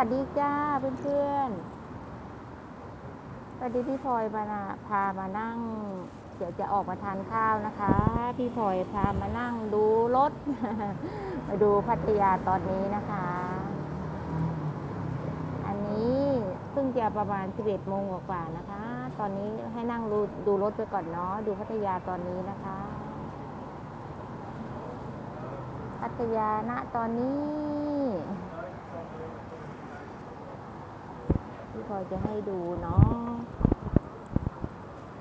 วัสดีจ้าเพื่อนๆวัสดีพี่พลอยมานะพามานั่ง เดี๋ยวจะออกมาทานข้าวนะคะ พี่พลอยพามานั่งดูรถ มาดูพัทยาตอนนี้นะคะ อันนี้เพิ่งจะประมาณ 11โมงกว่าๆนะคะ ตอนนี้ให้นั่งดูดูรถไปก่อนเนาะ ดูพัทยาตอนนี้นะคะ พัทยาณตอนนี้ พี่พอจะให้ดูเนาะ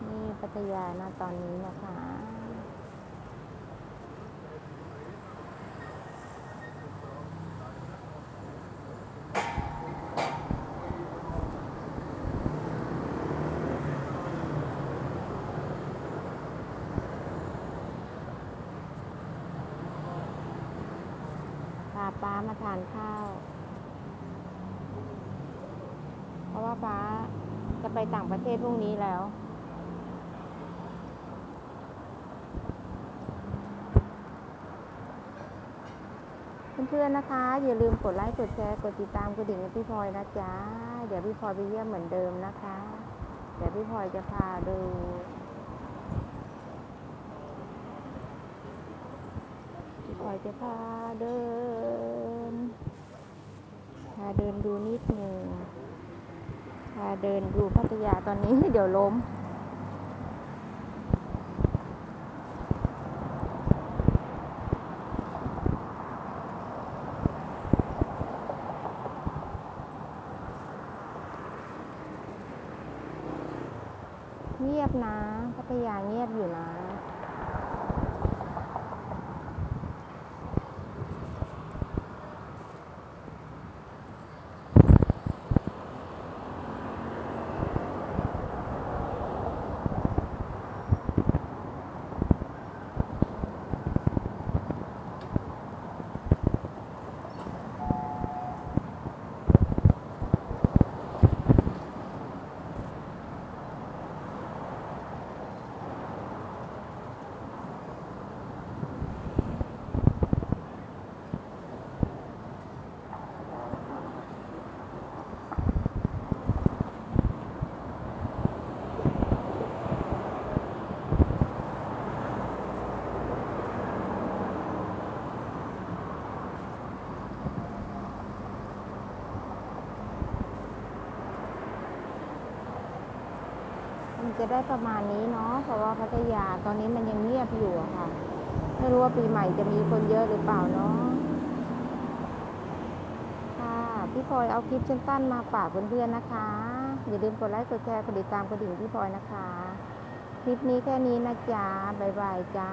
นี่พัทยาณตอนนี้นะคะพาป้ามาทานข้าว เพ ราะว่าป้าจะไปต่างประเทศพรุ่งนี้แล้วเพื่อนๆนะคะ อย่าลืมกดไลค์กดแชร์กดติดตามกระดิ่งให้พี่พลอยนะจ๊ะเดี๋ยวพี่พลอยไปเยี่ยมเหมือนเดิมนะคะ เดี๋ยวพี่พลอยจะพาดูพี่พลอยจะพาเดินพาเดินดูนิดนึง เดินดูพัทยาตอนนี้เดี๋ยวล้ม เงียบนะ พัทยาเงียบอยู่นะันจะได้ประมาณนี้เนาะเพราะว่าพัทยาตอนนี้มันยังเงียบอยู่ค่ะ ไม่รู้ว่าปีใหม่จะมีคนเยอะหรือเปล่าเนาะค่ะพี่พลอยเอาคลิปสั้นๆมาฝากเพื่อนๆนะคะ อย่าลืมกดไลค์กดแชร์กดติดตามกดดิ่งพี่พลอยนะคะ คลิปนี้แค่นี้นะจ๊ะบ๊ายบายจ้า